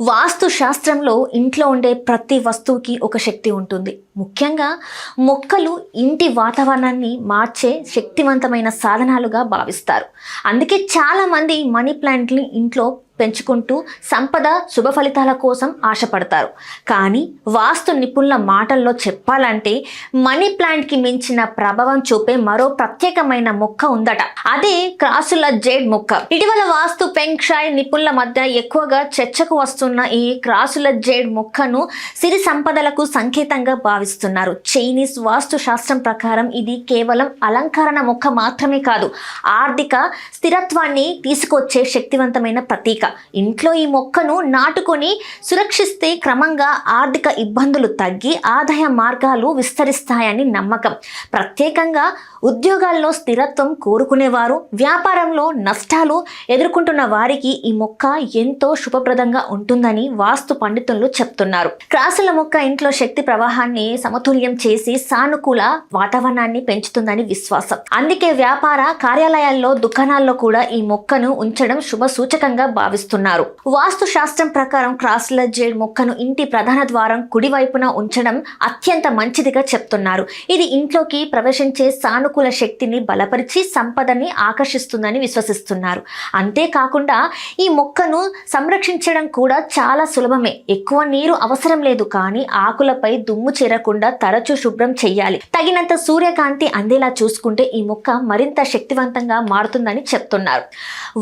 వాస్తు శాస్త్రంలో ఇంట్లో ఉండే ప్రతి వస్తువుకి ఒక శక్తి ఉంటుంది. ముఖ్యంగా మొక్కలు ఇంటి వాతావరణాన్ని మార్చే శక్తివంతమైన సాధనాలుగా భావిస్తారు. అందుకే చాలామంది మనీ ప్లాంట్ని ఇంట్లో పెంచుకుంటూ సంపద శుభ ఫలితాల కోసం ఆశపడతారు. కానీ వాస్తు నిపుణుల మాటల్లో చెప్పాలంటే మనీ ప్లాంట్కి మించిన ప్రభావం చూపే మరో ప్రత్యేకమైన మొక్క ఉందట. అదే క్రాసుల జేడ్ మొక్క. ఇటీవల వాస్తు పెంక్షాయ్ నిపుణుల మధ్య ఎక్కువగా చర్చకు వస్తున్న ఈ క్రాసుల జేడ్ మొక్కను సిరి సంపదలకు సంకేతంగా భావిస్తున్నారు. చైనీస్ వాస్తు శాస్త్రం ప్రకారం ఇది కేవలం అలంకరణ మొక్క మాత్రమే కాదు ఆర్థిక స్థిరత్వాన్ని తీసుకొచ్చే శక్తివంతమైన ప్రతీక. ఇంట్లో ఈ మొక్కను నాటుకొని సురక్షిస్తే క్రమంగా ఆర్థిక ఇబ్బందులు తగ్గి ఆదాయ మార్గాలు విస్తరిస్తాయని నమ్మకం. ప్రత్యేకంగా ఉద్యోగాల్లో స్థిరత్వం కోరుకునేవారు వ్యాపారంలో నష్టాలు ఎదుర్కొంటున్న వారికి ఈ మొక్క ఎంతో శుభప్రదంగా ఉంటుందని వాస్తు పండితులు చెప్తున్నారు. క్రాసుల మొక్క ఇంట్లో శక్తి ప్రవాహాన్ని సమతుల్యం చేసి సానుకూల వాతావరణాన్ని పెంచుతుందని విశ్వాసం. అందుకే వ్యాపార కార్యాలయాల్లో దుకాణాల్లో కూడా ఈ మొక్కను ఉంచడం శుభ సూచకంగా భావిస్తున్నారు. వాస్తు శాస్త్రం ప్రకారం క్రాస్లర్ జేడ్ మొక్కను ఇంటి ప్రధాన ద్వారం కుడివైపున ఉంచడం అత్యంత మంచిదిగా చెప్తున్నారు. ఇది ఇంట్లోకి ప్రవేశించే సానుకూల శక్తిని బలపరిచి సంపదని ఆకర్షిస్తుందని విశ్వసిస్తున్నారు. అంతేకాకుండా ఈ మొక్కను సంరక్షించడం కూడా చాలా సులభమే. ఎక్కువ నీరు అవసరం లేదు కానీ ఆకులపై దుమ్ము చేరకుండా తరచూ శుభ్రం చేయాలి తగినంత సూర్యకాంతి అందేలా చూసుకుంటే ఈ మొక్క మరింత శక్తివంతంగా మారుతుందని చెప్తున్నారు.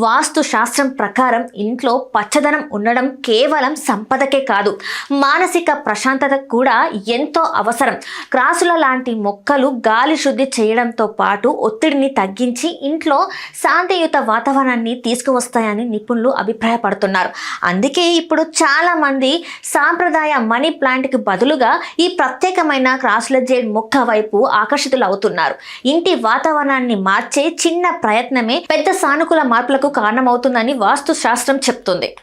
వాస్తు శాస్త్రం ప్రకారం ఇంట్లో పచ్చదనం ఉండడం కేవలం సంపదకే కాదు మానసిక ప్రశాంతత కూడా ఎంతో అవసరం. క్రాసుల లాంటి మొక్కలు గాలి శుద్ధి చేయడంతో పాటు ఒత్తిడిని తగ్గించి ఇంట్లో శాంతియుత వాతావరణాన్ని తీసుకువస్తాయని నిపుణులు అభిప్రాయపడుతున్నారు. అందుకే ఇప్పుడు చాలా మంది సాంప్రదాయ మనీ ప్లాంట్కి బదులుగా ఈ ప్రత్యేకమైన క్రాసుల జేడ్ మొక్క వైపు ఆకర్షితులు అవుతున్నారు ఇంటి వాతావరణాన్ని మార్చే చిన్న ప్రయత్నమే పెద్ద సానుకూల మార్పులకు కారణమవుతుందని వాస్తు శాస్త్రం చెప్తుంది.